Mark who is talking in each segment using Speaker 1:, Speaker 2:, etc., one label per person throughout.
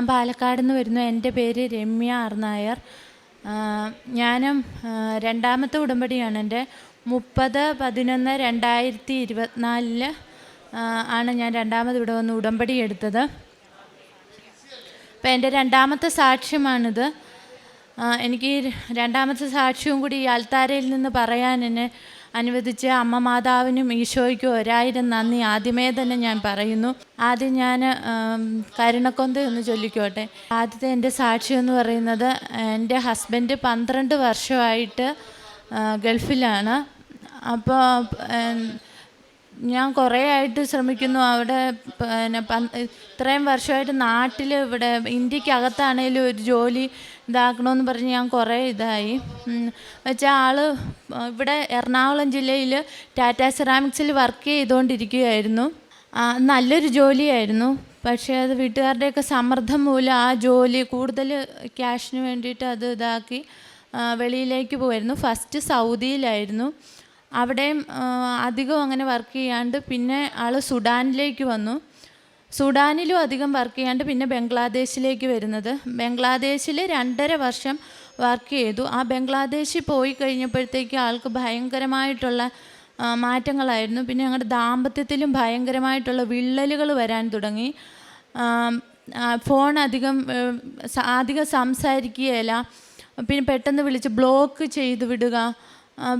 Speaker 1: ഞാൻ പാലക്കാട് നിന്ന് വരുന്നു. എന്റെ പേര് രമ്യ ആർ നായർ. ഞാനും രണ്ടാമത്തെ ഉടമ്പടിയാണ്. എന്റെ മുപ്പത് പതിനൊന്ന് രണ്ടായിരത്തി ഇരുപത്തിനാലിൽ ആണ് ഞാൻ രണ്ടാമത് ഇവിടെ വന്ന് ഉടമ്പടി എടുത്തത്. അപ്പം എന്റെ രണ്ടാമത്തെ സാക്ഷ്യമാണിത്. എനിക്ക് രണ്ടാമത്തെ സാക്ഷ്യവും കൂടി ഈ അൽത്താരയിൽ നിന്ന് പറയാൻ എന്നെ അനുവദിച്ച അമ്മ മാതാവിനും ഈശോയ്ക്കും ഒരായിരം നന്ദി. ആദ്യമേ തന്നെ ഞാൻ പറയുന്നു. ആദ്യം ഞാൻ കരുണക്കൊന്ത ഒന്ന് ചൊല്ലിക്കോട്ടെ. ആദ്യത്തെ എന്റെ സാക്ഷി എന്ന് പറയുന്നത് എന്റെ ഹസ്ബൻഡ് പന്ത്രണ്ട് വർഷമായിട്ട് ഗൾഫിലാണ്. അപ്പോൾ ഞാൻ കുറേ ആയിട്ട് ശ്രമിക്കുന്നു അവിടെ പിന്നെ ഇത്രയും വർഷമായിട്ട് നാട്ടിൽ ഇവിടെ ഇന്ത്യക്കകത്താണേലും ഒരു ജോലി ഇതാക്കണമെന്ന് പറഞ്ഞ് ഞാൻ കുറേ ഇതായി. വെച്ചാൽ ആൾ ഇവിടെ എറണാകുളം ജില്ലയിൽ ടാറ്റ സെറാമിക്സിൽ വർക്ക് ചെയ്തുകൊണ്ടിരിക്കുകയായിരുന്നു നല്ലൊരു ജോലിയായിരുന്നു. പക്ഷേ അത് വീട്ടുകാരുടെയൊക്കെ സമ്മർദ്ദം മൂലം ആ ജോലി കൂടുതൽ ക്യാഷിന് വേണ്ടിയിട്ട് അത് ഇതാക്കി വെളിയിലേക്ക് പോയിരുന്നു. ഫസ്റ്റ് സൗദിയിലായിരുന്നു. അവിടെയും അധികം അങ്ങനെ വർക്ക് ചെയ്യാണ്ട് പിന്നെ ആൾ സുഡാനിലേക്ക് വന്നു. സുഡാനിലും അധികം വർക്ക് ചെയ്യാണ്ട് പിന്നെ ബംഗ്ലാദേശിലേക്ക് വരുന്നത്. ബംഗ്ലാദേശിൽ രണ്ടര വർഷം വർക്ക് ചെയ്തു. ആ ബംഗ്ലാദേശിൽ പോയി കഴിഞ്ഞപ്പോഴത്തേക്ക് ആൾക്ക് ഭയങ്കരമായിട്ടുള്ള മാറ്റങ്ങളായിരുന്നു. പിന്നെ ഞങ്ങളുടെ ദാമ്പത്യത്തിലും ഭയങ്കരമായിട്ടുള്ള വിള്ളലുകൾ വരാൻ തുടങ്ങി. ഫോൺ അധികം അധികം സംസാരിക്കുകയില്ല. പിന്നെ പെട്ടെന്ന് വിളിച്ച് ബ്ലോക്ക് ചെയ്ത് വിടുക.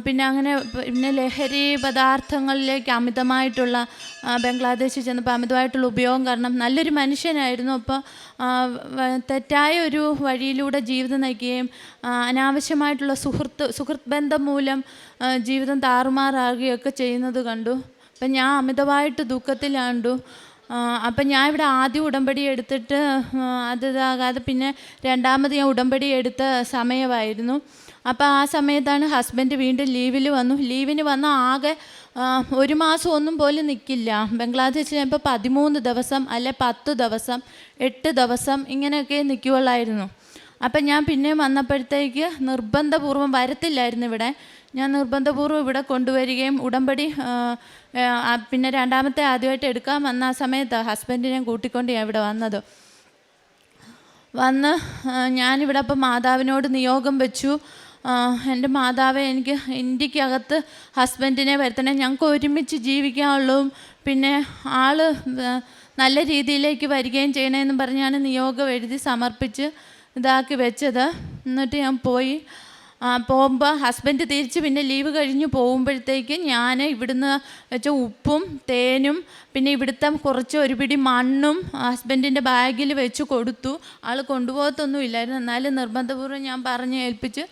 Speaker 1: പിന്നെ അങ്ങനെ പിന്നെ ലഹരി പദാർത്ഥങ്ങളിലേക്ക് അമിതമായിട്ടുള്ള ബംഗ്ലാദേശിൽ ചെന്നപ്പോൾ അമിതമായിട്ടുള്ള ഉപയോഗം കാരണം നല്ലൊരു മനുഷ്യനായിരുന്നു. അപ്പോൾ തെറ്റായ ഒരു വഴിയിലൂടെ ജീവിതം നയിക്കുകയും അനാവശ്യമായിട്ടുള്ള സുഹൃത്ത് സുഹൃത്ത് ബന്ധം മൂലം ജീവിതം താറുമാറാകുകയൊക്കെ ചെയ്യുന്നത് കണ്ടു. അപ്പം ഞാൻ അമിതമായിട്ട് ദുഃഖത്തിലാണ്ടു. അപ്പം ഞാൻ ഇവിടെ ആദ്യം ഉടമ്പടി എടുത്തിട്ട് അത് ഇതാകാതെ പിന്നെ രണ്ടാമത് ഞാൻ ഉടമ്പടി എടുത്ത സമയമായിരുന്നു. അപ്പോൾ ആ സമയത്താണ് ഹസ്ബൻഡ് വീണ്ടും ലീവിൽ വന്നു. ലീവിന് വന്ന ആകെ ഒരു മാസം ഒന്നും പോലും നിൽക്കില്ല ബംഗ്ലാദേശിൽ ഇപ്പോൾ പതിമൂന്ന് ദിവസം അല്ലെ പത്ത് ദിവസം എട്ട് ദിവസം ഇങ്ങനെയൊക്കെ നിൽക്കുകയുള്ളായിരുന്നു അപ്പം ഞാൻ പിന്നെ വന്നപ്പോഴത്തേക്ക് നിർബന്ധപൂർവം വരത്തില്ലായിരുന്നു ഇവിടെ. ഞാൻ നിർബന്ധപൂർവം ഇവിടെ കൊണ്ടുവരികയും ഉടമ്പടി പിന്നെ രണ്ടാമത്തെ ആദ്യമായിട്ട് എടുക്കാൻ വന്ന ആ സമയത്ത് ഹസ്ബൻഡിനെ കൂട്ടിക്കൊണ്ട് ഞാൻ ഇവിടെ വന്നത്. വന്ന് ഞാനിവിടെ അപ്പം മാതാവിനോട് നിയോഗം വെച്ചു. എന്റെ മാതാവെ എനിക്ക് ഇന്ത്യക്കകത്ത് ഹസ്ബൻഡിനെ വരുത്തണേ. ഞങ്ങൾക്ക് ഒരുമിച്ച് ജീവിക്കാനുള്ളൂ. പിന്നെ ആൾ നല്ല രീതിയിലേക്ക് വരികയും ചെയ്യണമെന്ന് പറഞ്ഞാണ് നിയോഗം എഴുതി സമർപ്പിച്ച് ഇതാക്കി വെച്ചത്. എന്നിട്ട് ഞാൻ പോയി. പോകുമ്പോൾ ഹസ്ബൻഡ് തിരിച്ച് പിന്നെ ലീവ് കഴിഞ്ഞ് പോകുമ്പോഴത്തേക്ക് ഞാൻ ഇവിടുന്ന് വെച്ച ഉപ്പും തേനും പിന്നെ ഇവിടുത്തെ കുറച്ച് ഒരു പിടി മണ്ണും ഹസ്ബൻഡിന്റെ ബാഗിൽ വെച്ച് കൊടുത്തു. ആൾ കൊണ്ടുപോകത്തൊന്നും ഇല്ലായിരുന്നു. എന്നാലും നിർബന്ധപൂർവം ഞാൻ പറഞ്ഞ് ഏൽപ്പിച്ച്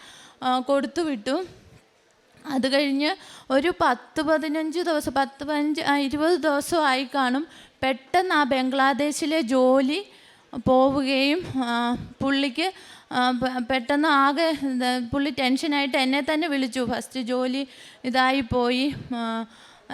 Speaker 1: കൊടുത്തു വിട്ടു. അത് കഴിഞ്ഞ് ഒരു പത്ത് പതിനഞ്ച് ദിവസം പത്ത് പതിനഞ്ച് ഇരുപത് ദിവസമായി കാണും പെട്ടെന്ന് ആ ബംഗ്ലാദേശിലെ ജോലി പോവുകയും പുള്ളിക്ക് പെട്ടെന്ന് ആകെ പുള്ളി ടെൻഷനായിട്ട് എന്നെ തന്നെ വിളിച്ചു. ഫസ്റ്റ് ജോലി ഇതായി പോയി.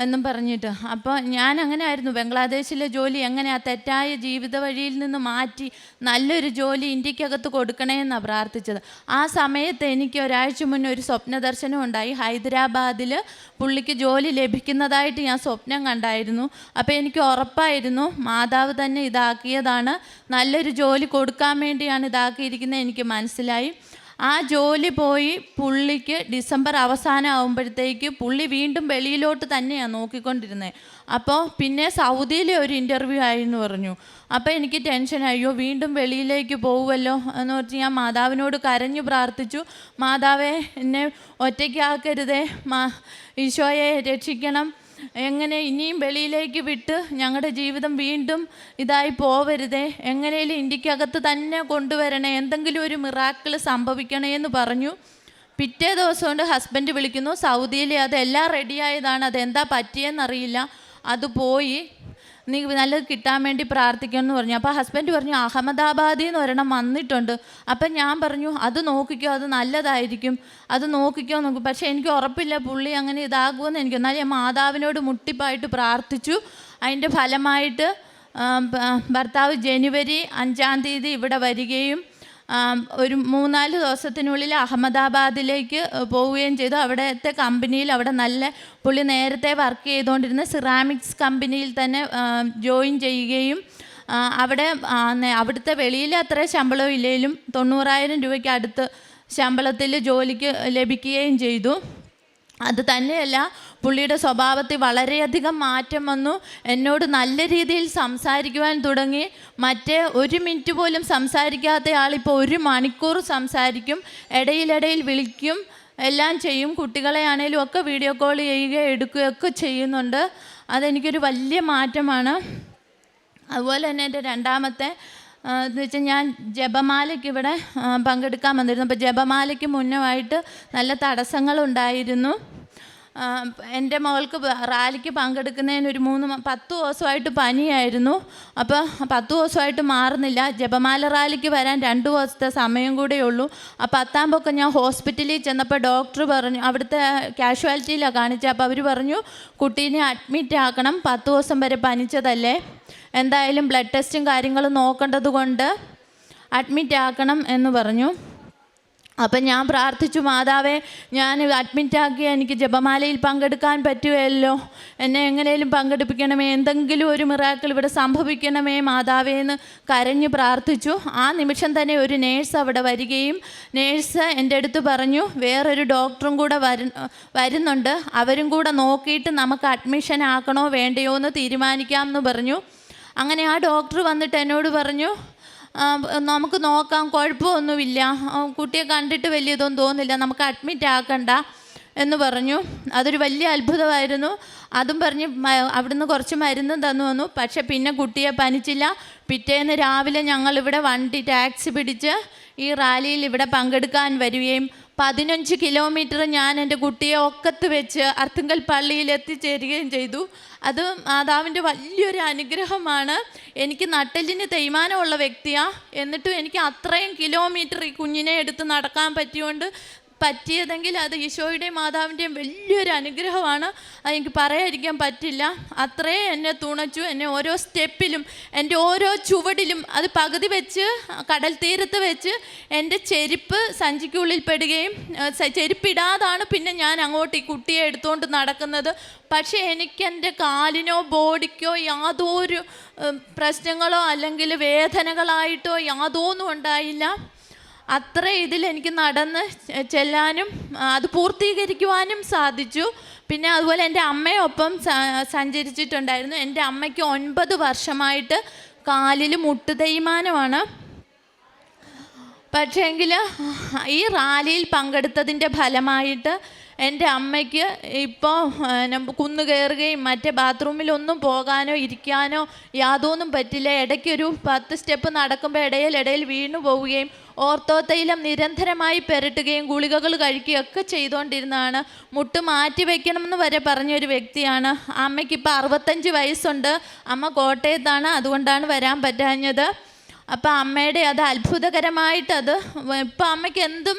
Speaker 1: എന്നും പറഞ്ഞിട്ട്. അപ്പോൾ ഞാൻ അങ്ങനെ ആയിരുന്നു ബംഗ്ലാദേശിലെ ജോലി എങ്ങനെ ആ തെറ്റായ ജീവിത വഴിയിൽ നിന്ന് മാറ്റി നല്ലൊരു ജോലി ഇന്ത്യക്കകത്ത് കൊടുക്കണേ എന്നാണ് പ്രാർത്ഥിച്ചത്. ആ സമയത്ത് എനിക്ക് ഒരാഴ്ച മുന്നേ ഒരു സ്വപ്ന ദർശനം ഉണ്ടായി. ഹൈദരാബാദിൽ പുള്ളിക്ക് ജോലി ലഭിക്കുന്നതായിട്ട് ഞാൻ സ്വപ്നം കണ്ടായിരുന്നു. അപ്പോൾ എനിക്ക് ഉറപ്പായിരുന്നു മാതാവ് തന്നെ ഇതാക്കിയതാണ്. നല്ലൊരു ജോലി കൊടുക്കാൻ വേണ്ടിയാണ് ഇതാക്കിയിരിക്കുന്നത്. എനിക്ക് മനസ്സിലായി. ആ ജോലി പോയി പുള്ളിക്ക് ഡിസംബർ അവസാനം ആകുമ്പോഴത്തേക്ക് പുള്ളി വീണ്ടും വെളിയിലോട്ട് തന്നെയാണ് നോക്കിക്കൊണ്ടിരുന്നത് അപ്പോൾ പിന്നെ സൗദിയിലെ ഒരു ഇന്റർവ്യൂ ആയിരുന്നു പറഞ്ഞു. അപ്പോൾ എനിക്ക് ടെൻഷൻ വീണ്ടും വെളിയിലേക്ക് പോകുമല്ലോ എന്ന് പറഞ്ഞ് ഞാൻ മാതാവിനോട് കരഞ്ഞു പ്രാർത്ഥിച്ചു. മാതാവേ എന്നെ ഒറ്റയ്ക്കാക്കരുതേ. മാ ഈശോയെ രക്ഷിക്കണം. എങ്ങനെ ഇനിയും വെളിയിലേക്ക് വിട്ട് ഞങ്ങളുടെ ജീവിതം വീണ്ടും ഇതായി പോവരുതേ? എങ്ങനെയും ഇന്ത്യക്കകത്ത് തന്നെ കൊണ്ടുവരണേ? എന്തെങ്കിലും ഒരു മിറാക്കിൾ സംഭവിക്കണേ എന്ന് പറഞ്ഞു. പിറ്റേ ദിവസം കൊണ്ട് ഹസ്ബൻഡ് വിളിക്കുന്നു. സൗദിയിലെ അതെല്ലാം റെഡിയായതാണ് അതെന്താ പറ്റിയെന്നറിയില്ല. അത് പോയി. നീ നല്ലത് കിട്ടാൻ വേണ്ടി പ്രാർത്ഥിക്കുമെന്ന് പറഞ്ഞു. അപ്പോൾ ഹസ്ബൻഡ് പറഞ്ഞു അഹമ്മദാബാദിൽ നിന്ന് ഒരെണ്ണം വന്നിട്ടുണ്ട്. അപ്പം ഞാൻ പറഞ്ഞു അത് നോക്കിക്കോ അത് നല്ലതായിരിക്കും. അത് നോക്കിക്കോ നോക്കും. പക്ഷേ എനിക്ക് ഉറപ്പില്ല പുള്ളി അങ്ങനെ ഇതാകുമെന്ന് എനിക്ക്. എന്നാൽ ഞാൻ മാതാവിനോട് മുട്ടിപ്പായിട്ട് പ്രാർത്ഥിച്ചു. അതിന്റെ ഫലമായിട്ട് ഭർത്താവ് ജനുവരി അഞ്ചാം തീയതി ഇവിടെ വരികയും ഒരു മൂന്നാൽ ദിവസത്തിനുള്ളിൽ അഹമ്മദാബാദിലേക്ക് പോവുകയും ചെയ്തു. അവിടുത്തെ കമ്പനിയിൽ അവിടെ നല്ല പുള്ളി നേരത്തെ വർക്ക് ചെയ്തുകൊണ്ടിരുന്ന സിറാമിക്സ് കമ്പനിയിൽ തന്നെ ജോയിൻ ചെയ്യുകയും അവിടെ അവിടുത്തെ വെളിയിൽ അത്ര ശമ്പളം ഇല്ലെങ്കിലും തൊണ്ണൂറായിരം രൂപയ്ക്ക് അടുത്ത് ശമ്പളത്തിൽ ജോലിക്ക് ലഭിക്കുകയും ചെയ്തു. അത് തന്നെയല്ല പുള്ളിയുടെ സ്വഭാവത്തിൽ വളരെയധികം മാറ്റം വന്നു. എന്നോട് നല്ല രീതിയിൽ സംസാരിക്കുവാൻ തുടങ്ങി. മറ്റേ ഒരു മിനിറ്റ് പോലും സംസാരിക്കാത്ത ആളിപ്പോൾ ഒരു മണിക്കൂർ സംസാരിക്കും ഇടയിലിടയിൽ വിളിക്കും എല്ലാം ചെയ്യും. കുട്ടികളെ ആണേലും ഒക്കെ വീഡിയോ കോൾ ചെയ്യുക എടുക്കുകയൊക്കെ ചെയ്യുന്നുണ്ട്. അതെനിക്കൊരു വലിയ മാറ്റമാണ്. അതുപോലെ തന്നെ എന്റെ രണ്ടാമത്തെ എന്ന് വെച്ചാൽ ഞാൻ ജപമാലയ്ക്ക് ഇവിടെ പങ്കെടുക്കാൻ വന്നിരുന്നു. അപ്പോൾ ജപമാലയ്ക്ക് മുന്നമായിട്ട് നല്ല തടസ്സങ്ങളുണ്ടായിരുന്നു. എന്റെ മകൾക്ക് റാലിക്ക് പങ്കെടുക്കുന്നതിന് ഒരു മൂന്ന് പത്ത് ദിവസമായിട്ട് പനിയായിരുന്നു. അപ്പോൾ പത്ത് ദിവസമായിട്ട് മാറുന്നില്ല. ജപമാല റാലിക്ക് വരാൻ രണ്ട് ദിവസത്തെ സമയം കൂടെ ഉള്ളൂ. ആ പത്താം ഞാൻ ഹോസ്പിറ്റലിൽ ചെന്നപ്പോൾ ഡോക്ടർ പറഞ്ഞു അവിടുത്തെ കാഷ്വാലിറ്റിയിലാണ് കാണിച്ചത് അപ്പോൾ അവർ പറഞ്ഞു കുട്ടീനെ അഡ്മിറ്റ് ആക്കണം. പത്ത് ദിവസം വരെ പനിച്ചതല്ലേ. എന്തായാലും ബ്ലഡ് ടെസ്റ്റും കാര്യങ്ങളും നോക്കേണ്ടത് കൊണ്ട് അഡ്മിറ്റ് ആക്കണം എന്ന് പറഞ്ഞു. അപ്പം ഞാൻ പ്രാർത്ഥിച്ചു മാതാവേ ഞാൻ അഡ്മിറ്റാക്കി എനിക്ക് ജപമാലയിൽ പങ്കെടുക്കാൻ പറ്റുമല്ലോ എന്നെ എങ്ങനെയും പങ്കെടുപ്പിക്കണമേ. എന്തെങ്കിലും ഒരു മിറാക്കിൾ ഇവിടെ സംഭവിക്കണമേ മാതാവേ എന്ന് കരഞ്ഞു പ്രാർത്ഥിച്ചു. ആ നിമിഷം തന്നെ ഒരു നേഴ്സ് അവിടെ വരികയും നേഴ്സ് എന്റെ അടുത്ത് പറഞ്ഞു വേറൊരു ഡോക്ടറും കൂടെ വരു വരുന്നുണ്ട്. അവരും കൂടെ നോക്കിയിട്ട് നമുക്ക് അഡ്മിഷൻ ആക്കണോ വേണ്ടയോ എന്ന് തീരുമാനിക്കാം എന്ന് പറഞ്ഞു. അങ്ങനെ ആ ഡോക്ടർ വന്നിട്ട് എന്നോട് പറഞ്ഞു നമുക്ക് നോക്കാം കുഴപ്പമൊന്നുമില്ല. കുട്ടിയെ കണ്ടിട്ട് വലിയതൊന്നും തോന്നില്ല നമുക്ക് അഡ്മിറ്റ് ആക്കണ്ട എന്ന് പറഞ്ഞു. അതൊരു വലിയ അത്ഭുതമായിരുന്നു. അതും പറഞ്ഞ് അവിടുന്ന് കുറച്ച് മരുന്നും തന്നു വന്നു. പക്ഷെ പിന്നെ കുട്ടിയെ പനിച്ചില്ല. പിറ്റേന്ന് രാവിലെ ഞങ്ങളിവിടെ വണ്ടി ടാക്സി പിടിച്ച് ഈ റാലിയിൽ ഇവിടെ പങ്കെടുക്കാൻ വരികയും പതിനഞ്ച് കിലോമീറ്റർ ഞാൻ എന്റെ കുട്ടിയെ ഒക്കത്ത് വെച്ച് അർത്തുങ്കൽ പള്ളിയിൽ എത്തിച്ചേരുകയും ചെയ്തു. അത് മാതാവിന്റെ വലിയൊരു അനുഗ്രഹമാണ്. എനിക്ക് നട്ടലിന് തേയ്മാനമുള്ള വ്യക്തിയാണ് എന്നിട്ടും എനിക്ക് അത്രയും കിലോമീറ്റർ ഈ കുഞ്ഞിനെ എടുത്ത് നടക്കാൻ പറ്റിയോണ്ട് പറ്റിയതെങ്കിൽ അത് ഈശോയുടെയും മാതാവിന്റെയും വലിയൊരു അനുഗ്രഹമാണ്. എനിക്ക് പറയാതിരിക്കാൻ പറ്റില്ല. അത്രേ എന്നെ തുണച്ചു എന്നെ ഓരോ സ്റ്റെപ്പിലും എന്റെ ഓരോ ചുവടിലും അത് പകുതി വെച്ച് കടൽ തീരത്ത് വെച്ച് എന്റെ ചെരുപ്പ് സഞ്ചിക്കുള്ളിൽ പെടുകയും ചെരുപ്പിടാതാണ് പിന്നെ ഞാൻ അങ്ങോട്ട് ഈ കുട്ടിയെ എടുത്തുകൊണ്ട് നടക്കുന്നത്. പക്ഷേ എനിക്ക് എന്റെ കാലിനോ ബോഡിക്കോ യാതൊരു പ്രശ്നങ്ങളോ അല്ലെങ്കിൽ വേദനകളായിട്ടോ യാതൊന്നും ഉണ്ടായില്ല. അത്ര ഇതിൽ എനിക്ക് നടന്ന് ചെല്ലാനും അത് പൂർത്തീകരിക്കുവാനും സാധിച്ചു. പിന്നെ അതുപോലെ എന്റെ അമ്മയൊപ്പം സഞ്ചരിച്ചിട്ടുണ്ടായിരുന്നു. എന്റെ അമ്മയ്ക്ക് ഒൻപത് വർഷമായിട്ട് കാലിൽ മുട്ട് തേയ്മാനമാണ്. പക്ഷേങ്കിൽ ഈ റാലിയിൽ പങ്കെടുത്തതിന്റെ ഫലമായിട്ട് എന്റെ അമ്മയ്ക്ക് ഇപ്പോൾ കുന്നു കയറുകയും മറ്റേ ബാത്റൂമിലൊന്നും പോകാനോ ഇരിക്കാനോ യാതൊന്നും പറ്റില്ല. ഇടയ്ക്കൊരു പത്ത് സ്റ്റെപ്പ് നടക്കുമ്പോൾ ഇടയിൽ ഇടയിൽ വീണു പോവുകയും ഓർത്തോ തൈലം നിരന്തരമായി പെരട്ടുകയും ഗുളികകൾ കഴിക്കുകയൊക്കെ ചെയ്തുകൊണ്ടിരുന്നതാണ്. മുട്ട് മാറ്റി വയ്ക്കണമെന്ന് വരെ പറഞ്ഞൊരു വ്യക്തിയാണ്. അമ്മയ്ക്ക് ഇപ്പോൾ അറുപത്തഞ്ച് വയസ്സുണ്ട്. അമ്മ കോട്ടയത്താണ്. അതുകൊണ്ടാണ് വരാൻ പറ്റാഞ്ഞത്. അപ്പം അമ്മയുടെ അത് അത്ഭുതകരമായിട്ട് അത് ഇപ്പം അമ്മയ്ക്ക് എന്തും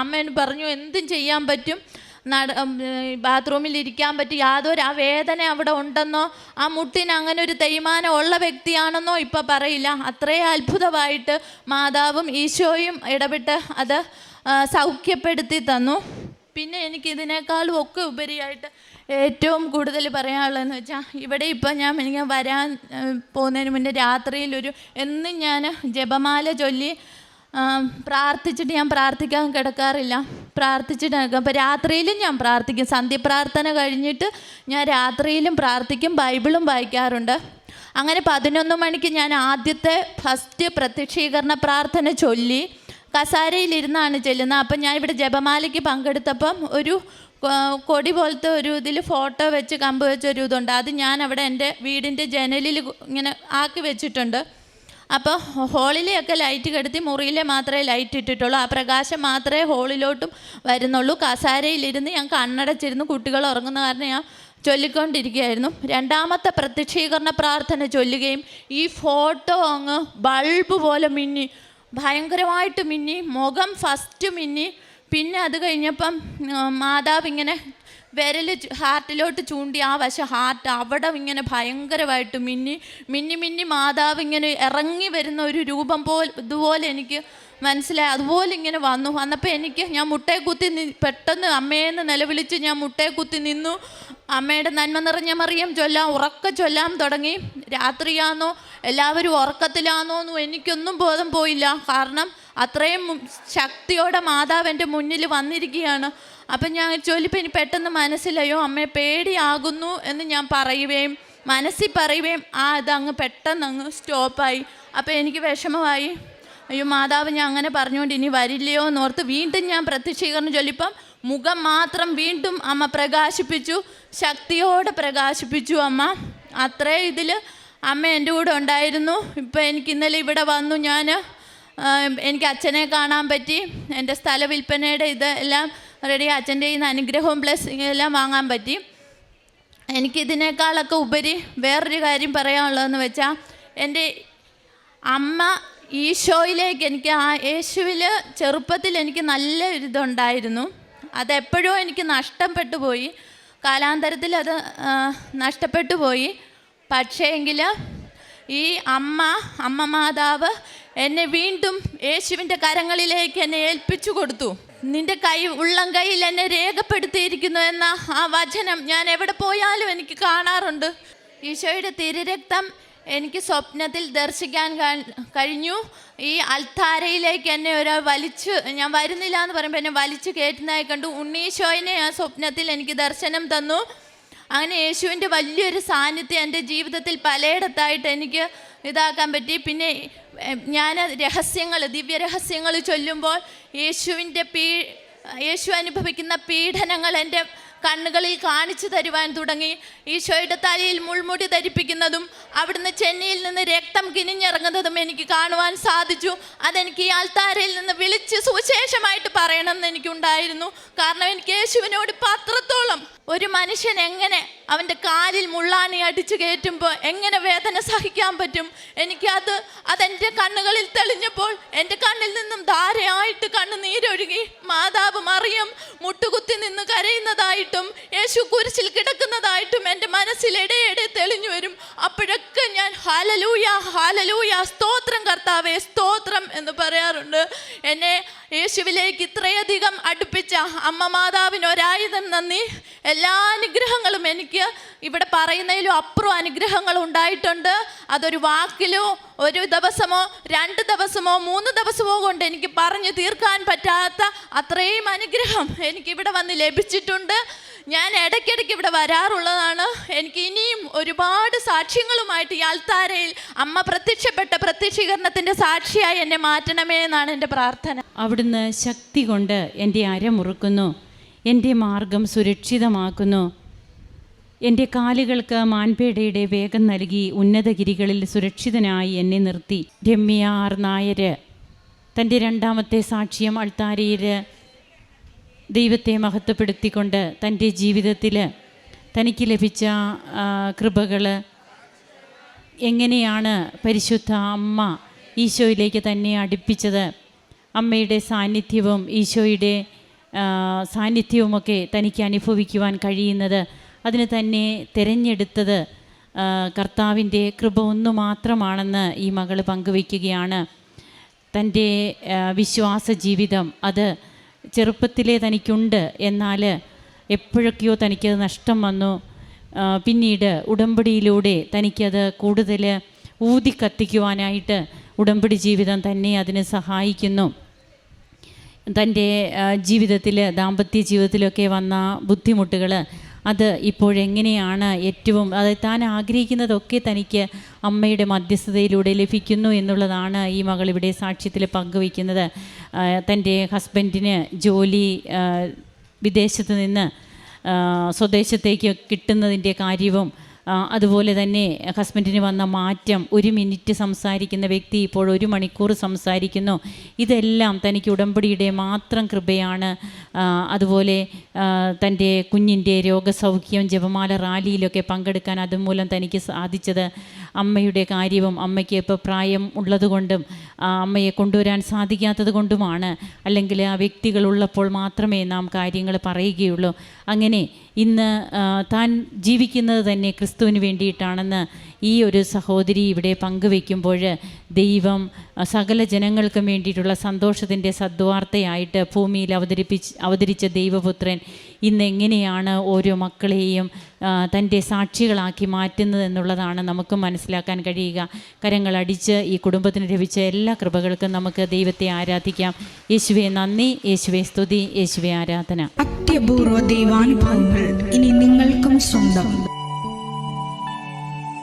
Speaker 1: അമ്മേനു അമ്മ പറഞ്ഞു എന്തും ചെയ്യാൻ പറ്റും. നട ബാത്റൂമിൽ ഇരിക്കാൻ പറ്റും. യാതൊരു ആ വേദന അവിടെ ഉണ്ടെന്നോ ആ മുട്ടിന് അങ്ങനെ ഒരു തേയ്മാനം ഉള്ള വ്യക്തിയാണെന്നോ ഇപ്പം പറയില്ല. അത്രയും അത്ഭുതമായിട്ട് മാതാവും ഈശോയും ഇടപെട്ട് അത് സൗഖ്യപ്പെടുത്തി തന്നു. പിന്നെ എനിക്ക് ഇതിനേക്കാളും ഒക്കെ ഉപരിയായിട്ട് ഏറ്റവും കൂടുതൽ പറയാനുള്ളതെന്ന് വെച്ചാൽ ഇവിടെ ഇപ്പം ഞാൻ എനിക്ക് വരാൻ പോകുന്നതിന് മുന്നേ രാത്രിയിൽ ഒരു എന്നും ഞാൻ ജപമാല ചൊല്ലി പ്രാർത്ഥിച്ചിട്ട് ഞാൻ പ്രാർത്ഥിക്കാൻ കിടക്കാറില്ല. പ്രാർത്ഥിച്ചിട്ട് അപ്പോൾ രാത്രിയിലും ഞാൻ പ്രാർത്ഥിക്കും. സന്ധ്യപ്രാർത്ഥന കഴിഞ്ഞിട്ട് ഞാൻ രാത്രിയിലും പ്രാർത്ഥിക്കും ബൈബിളും വായിക്കാറുണ്ട്. അങ്ങനെ പതിനൊന്ന് മണിക്ക് ഞാൻ ആദ്യത്തെ ഫസ്റ്റ് പ്രത്യക്ഷീകരണ പ്രാർത്ഥന ചൊല്ലി കസാരയിലിരുന്നാണ് ചെല്ലുന്നത്. അപ്പം ഞാൻ ഇവിടെ ജപമാലയ്ക്ക് പങ്കെടുത്തപ്പം ഒരു കൊടി പോലത്തെ ഒരു ഇതിൽ ഫോട്ടോ വെച്ച് കമ്പ് വെച്ച ഒരു ഇതുണ്ട്. അത് ഞാൻ അവിടെ എന്റെ വീടിന്റെ ജനലിൽ ഇങ്ങനെ ആക്കി വെച്ചിട്ടുണ്ട്. അപ്പോൾ ഹോളിലെയൊക്കെ ലൈറ്റ് കെടുത്തി മുറിയിലെ മാത്രമേ ലൈറ്റ് ഇട്ടിട്ടുള്ളൂ. ആ പ്രകാശം മാത്രമേ ഹോളിലോട്ടും വരുന്നുള്ളൂ. കസാരയിലിരുന്ന് ഞാൻ കണ്ണടച്ചിരുന്നു. കുട്ടികൾ ഉറങ്ങുന്ന കാരണം ഞാൻ ചൊല്ലിക്കൊണ്ടിരിക്കുകയായിരുന്നു. രണ്ടാമത്തെ പ്രത്യക്ഷീകരണ പ്രാർത്ഥന ചൊല്ലുകയും ഈ ഫോട്ടോ അങ്ങ് ബൾബ് പോലെ മിന്നി ഭയങ്കരമായിട്ട് മിന്നി മുഖം ഫസ്റ്റ് മിന്നി പിന്നെ അത് കഴിഞ്ഞപ്പം മാതാവ് ഇങ്ങനെ വിരൽ ഹാർട്ടിലോട്ട് ചൂണ്ടി ആ വശം ഹാർട്ട് അവിടെ ഇങ്ങനെ ഭയങ്കരമായിട്ട് മിന്നി മിന്നി മിന്നി മാതാവ് ഇങ്ങനെ ഇറങ്ങി വരുന്ന ഒരു രൂപം പോലെ ഇതുപോലെ എനിക്ക് മനസ്സിലായി. അതുപോലെ ഇങ്ങനെ വന്നു. വന്നപ്പോൾ എനിക്ക് ഞാൻ മുട്ടയെ കുത്തി പെട്ടെന്ന് അമ്മേന്ന് നിലവിളിച്ച് ഞാൻ മുട്ടയെ കുത്തി നിന്നു. അമ്മയുടെ നന്മ നിറഞ്ഞ മറിയം ചൊല്ലാം ഉറക്ക ചൊല്ലാം തുടങ്ങി. രാത്രിയാണോ എല്ലാവരും ഉറക്കത്തിലാണോ എന്നും എനിക്കൊന്നും ബോധം പോയില്ല. കാരണം അത്രയും ശക്തിയോടെ മാതാവ് എന്റെ മുന്നിൽ വന്നിരിക്കുകയാണ്. അപ്പം ഞാൻ ചൊല്ലിപ്പോൾ ഇനി പെട്ടെന്ന് മനസ്സിലായോ? അമ്മയെ പേടിയാകുന്നു എന്ന് ഞാൻ പറയുകയും മനസ്സിൽ പറയുകയും ആ അങ്ങ് പെട്ടെന്ന് അങ്ങ് സ്റ്റോപ്പായി. അപ്പോൾ എനിക്ക് വിഷമമായി. അയ്യോ മാതാവ് ഞാൻ അങ്ങനെ പറഞ്ഞുകൊണ്ട് ഇനി വരില്ലയോ എന്ന് ഓർത്ത് വീണ്ടും ഞാൻ പ്രത്യക്ഷീകരണം ചൊല്ലിപ്പം മുഖം മാത്രം വീണ്ടും അമ്മ പ്രകാശിപ്പിച്ചു. ശക്തിയോടെ പ്രകാശിപ്പിച്ചു അമ്മ. അത്രേ ഇതിൽ അമ്മ എന്റെ കൂടെ ഉണ്ടായിരുന്നു. ഇപ്പം എനിക്ക് ഇന്നലെ ഇവിടെ വന്നു ഞാൻ. എനിക്ക് അച്ഛനെ കാണാൻ പറ്റി. എന്റെ സ്ഥല വിൽപ്പനയുടെ ഇത് എല്ലാം റെഡി അച്ഛന്റെ നിന്ന് അനുഗ്രഹവും പ്ലസ് എല്ലാം വാങ്ങാൻ പറ്റി. എനിക്കിതിനേക്കാളൊക്കെ ഉപരി വേറൊരു കാര്യം പറയാനുള്ളതെന്ന് വെച്ചാൽ എന്റെ അമ്മ ഈശോയിലേക്ക് എനിക്ക് ആ യേശുവിൽ ചെറുപ്പത്തിൽ എനിക്ക് നല്ല ഒരിതുണ്ടായിരുന്നു അതെപ്പോഴും എനിക്ക് നഷ്ടപ്പെട്ടു പോയി. കാലാന്തരത്തിൽ അത് നഷ്ടപ്പെട്ടു പോയി. പക്ഷേ എങ്കിൽ ഈ അമ്മ അമ്മ മാതാവ് എന്നെ വീണ്ടും യേശുവിന്റെ കരങ്ങളിലേക്ക് എന്നെ ഏൽപ്പിച്ചു കൊടുത്തു. നിന്റെ കൈ ഉള്ളം കൈയിൽ എന്നെ രേഖപ്പെടുത്തിയിരിക്കുന്നു എന്ന ആ വചനം ഞാൻ എവിടെ പോയാലും എനിക്ക് കാണാറുണ്ട്. ഈശോയുടെ തിരുരക്തം എനിക്ക് സ്വപ്നത്തിൽ ദർശിക്കാൻ കഴിഞ്ഞു. ഈ അൽത്താരയിലേക്ക് എന്നെ ഒരാൾ വലിച്ച് ഞാൻ വരുന്നില്ല എന്ന് പറയുമ്പോൾ എന്നെ വലിച്ചു കയറ്റുന്നതായി കണ്ടു. ഉണ്ണീശോയിനെ ആ സ്വപ്നത്തിൽ എനിക്ക് ദർശനം തന്നു. അങ്ങനെ യേശുവിന്റെ വലിയൊരു സാന്നിധ്യം എന്റെ ജീവിതത്തിൽ പലയിടത്തായിട്ട് എനിക്ക് ഇതാക്കാൻ പറ്റി. പിന്നെ ഞാൻ രഹസ്യങ്ങൾ ദിവ്യരഹസ്യങ്ങൾ ചൊല്ലുമ്പോൾ യേശുവിന്റെ പീ യേശു അനുഭവിക്കുന്ന പീഡനങ്ങൾ എന്റെ കണ്ണുകളിൽ കാണിച്ചു തരുവാൻ തുടങ്ങി. ഈശോയുടെ തലയിൽ മുൾമുടി ധരിപ്പിക്കുന്നതും അവിടുന്ന് ചെന്നൈയിൽ നിന്ന് രക്തം കിനിഞ്ഞിറങ്ങുന്നതും എനിക്ക് കാണുവാൻ സാധിച്ചു. അതെനിക്ക് ഈ ആൾത്താരയിൽ നിന്ന് വിളിച്ച് സുവിശേഷമായിട്ട് പറയണം എന്ന് എനിക്കുണ്ടായിരുന്നു. കാരണം എനിക്ക് യേശുവിനോട് പത്രത്തോളം ഒരു മനുഷ്യൻ എങ്ങനെ അവന്റെ കാലിൽ മുള്ളാണി അടിച്ചു കയറ്റുമ്പോൾ എങ്ങനെ വേദന സഹിക്കാൻ പറ്റും? എനിക്കത് അത് അതെന്റെ കണ്ണുകളിൽ തെളിഞ്ഞപ്പോൾ എന്റെ കണ്ണിൽ നിന്നും ധാരയായിട്ട് കണ്ണുനീരൊഴുകി. മാതാവ് മറിയം മുട്ടുകുത്തി നിന്ന് കരയുന്നതായിട്ടും യേശു കുരിശിൽ കിടക്കുന്നതായിട്ടും എന്റെ മനസ്സിൽ ഇടയിടെ തെളിഞ്ഞു വരും. അപ്പോഴൊക്കെ ഞാൻ ഹാലലൂയ ഹാലലൂയ സ്തോത്രം കർത്താവേ സ്തോത്രം എന്ന് പറയാറുണ്ട്. എന്നെ യേശുവിലേക്ക് ഇത്രയധികം അടുപ്പിച്ച അമ്മ മാതാവിന് ഒരായുധം നന്ദി. എല്ലാ അനുഗ്രഹങ്ങളും എനിക്ക് ഇവിടെ പറയുന്നതിലും അപ്പുറം അനുഗ്രഹങ്ങൾ ഉണ്ടായിട്ടുണ്ട്. അതൊരു വാക്കിലോ ഒരു ദിവസമോ രണ്ട് ദിവസമോ മൂന്ന് ദിവസമോ കൊണ്ട് എനിക്ക് പറഞ്ഞു തീർക്കാൻ പറ്റാത്ത അത്രയും അനുഗ്രഹം എനിക്കിവിടെ വന്ന് ലഭിച്ചിട്ടുണ്ട്. ഞാൻ ഇടയ്ക്കിടയ്ക്ക് ഇവിടെ വരാറുള്ളതാണ്. എനിക്ക് ഇനിയും ഒരുപാട് സാക്ഷ്യങ്ങളുമായിട്ട് ഈ അൽത്താരയിൽ അമ്മ പ്രത്യക്ഷപ്പെട്ട പ്രത്യക്ഷീകരണത്തിന്റെ സാക്ഷിയായി എന്നെ മാറ്റണമേ എന്നാണ് എന്റെ പ്രാർത്ഥന.
Speaker 2: അവിടുന്ന് ശക്തി കൊണ്ട് എന്റെ അരമുറുക്കുന്നു എന്റെ മാർഗം സുരക്ഷിതമാക്കുന്നു. എന്റെ കാലുകൾക്ക് മാൻപേടയുടെ വേഗം നൽകി ഉന്നതഗിരികളിൽ സുരക്ഷിതനായി എന്നെ നിർത്തി. രമ്യ ആർ നായർ തന്റെ രണ്ടാമത്തെ സാക്ഷ്യം അൾത്താരയിൽ ദൈവത്തെ മഹത്വപ്പെടുത്തിക്കൊണ്ട് തന്റെ ജീവിതത്തിൽ തനിക്ക് ലഭിച്ച കൃപകൾ എങ്ങനെയാണ് പരിശുദ്ധ അമ്മ ഈശോയിലേക്ക് തന്നെ അടുപ്പിച്ചത്? അമ്മയുടെ സാന്നിധ്യവും ഈശോയുടെ സാന്നിധ്യവുമൊക്കെ തനിക്ക് അനുഭവിക്കുവാൻ കഴിയുന്നത്. അതിന് തന്നെ തിരഞ്ഞെടുത്തത് കർത്താവിന്റെ കൃപ ഒന്നു മാത്രമാണെന്ന് ഈ മകൾ പങ്കുവയ്ക്കുകയാണ്. തന്റെ വിശ്വാസ ജീവിതം അത് ചെറുപ്പത്തിലേ തനിക്കുണ്ട് എന്നാൽ എപ്പോഴൊക്കെയോ തനിക്കത് നഷ്ടം വന്നു. പിന്നീട് ഉടമ്പടിയിലൂടെ തനിക്കത് കൂടുതൽ ഊതി കത്തിക്കുവാനായിട്ട് ഉടമ്പടി ജീവിതം തന്നെ അതിനെ സഹായിക്കുന്നു. തന്റെ ജീവിതത്തിൽ ദാമ്പത്യ ജീവിതത്തിലൊക്കെ വന്ന ബുദ്ധിമുട്ടുകൾ അത് ഇപ്പോഴെങ്ങനെയാണ് ഏറ്റവും അത് താൻ ആഗ്രഹിക്കുന്നതൊക്കെ തനിക്ക് അമ്മയുടെ മധ്യസ്ഥതയിലൂടെ ലഭിക്കുന്നു എന്നുള്ളതാണ് ഈ മകൾ ഇവിടെ സാക്ഷ്യത്തിൽ പങ്കുവയ്ക്കുന്നത്. തന്റെ ഹസ്ബൻഡിന് ജോലി വിദേശത്ത് നിന്ന് സ്വദേശത്തേക്ക് കിട്ടുന്നതിന്റെ കാര്യവും അതുപോലെ തന്നെ ഹസ്ബൻഡിന് വന്ന മാറ്റം ഒരു മിനിറ്റ് സംസാരിക്കുന്ന വ്യക്തി ഇപ്പോൾ ഒരു മണിക്കൂർ സംസാരിക്കുന്നു. ഇതെല്ലാം തനിക്ക് ഉടമ്പടിയുടെ മാത്രം കൃപയാണ്. അതുപോലെ തന്റെ കുഞ്ഞിന്റെ രോഗസൗഖ്യം ജപമാല റാലിയിലൊക്കെ പങ്കെടുക്കാൻ അതുമൂലം തനിക്ക് സാധിച്ചത് അമ്മയുടെ കാര്യവും അമ്മയ്ക്ക് ഇപ്പോൾ പ്രായം ഉള്ളതുകൊണ്ടും അമ്മയെ കൊണ്ടുവരാൻ സാധിക്കാത്തത് കൊണ്ടുമാണ്. അല്ലെങ്കിൽ ആ വ്യക്തികളുള്ളപ്പോൾ മാത്രമേ നാം കാര്യങ്ങൾ പറയുകയുള്ളൂ. അങ്ങനെ ഇന്ന് താൻ ജീവിക്കുന്നത് തന്നെ ക്രിസ്തുവിന് വേണ്ടിയിട്ടാണെന്ന് ഈ ഒരു സഹോദരി ഇവിടെ പങ്കുവെക്കുമ്പോൾ ദൈവം സകല ജനങ്ങൾക്കും വേണ്ടിയിട്ടുള്ള സന്തോഷത്തിന്റെ സദ്വാർത്തയായിട്ട് ഭൂമിയിൽ അവതരിപ്പിച്ച് അവതരിച്ച ദൈവപുത്രൻ ഇന്ന് എങ്ങനെയാണ് ഓരോ മക്കളെയും തന്റെ സാക്ഷികളാക്കി മാറ്റുന്നത് എന്നുള്ളതാണ് നമുക്ക് മനസ്സിലാക്കാൻ കഴിയുക. കരങ്ങളടിച്ച് ഈ കുടുംബത്തിന് ലഭിച്ച എല്ലാ കൃപകൾക്കും നമുക്ക് ദൈവത്തെ ആരാധിക്കാം. യേശുവെ നന്ദി. യേശുവെ സ്തുതി. യേശുവെ ആരാധന.
Speaker 3: അത്യപൂർവ ദൈവാനുഭവങ്ങൾ ഇനി നിങ്ങൾക്കും സ്വന്തം.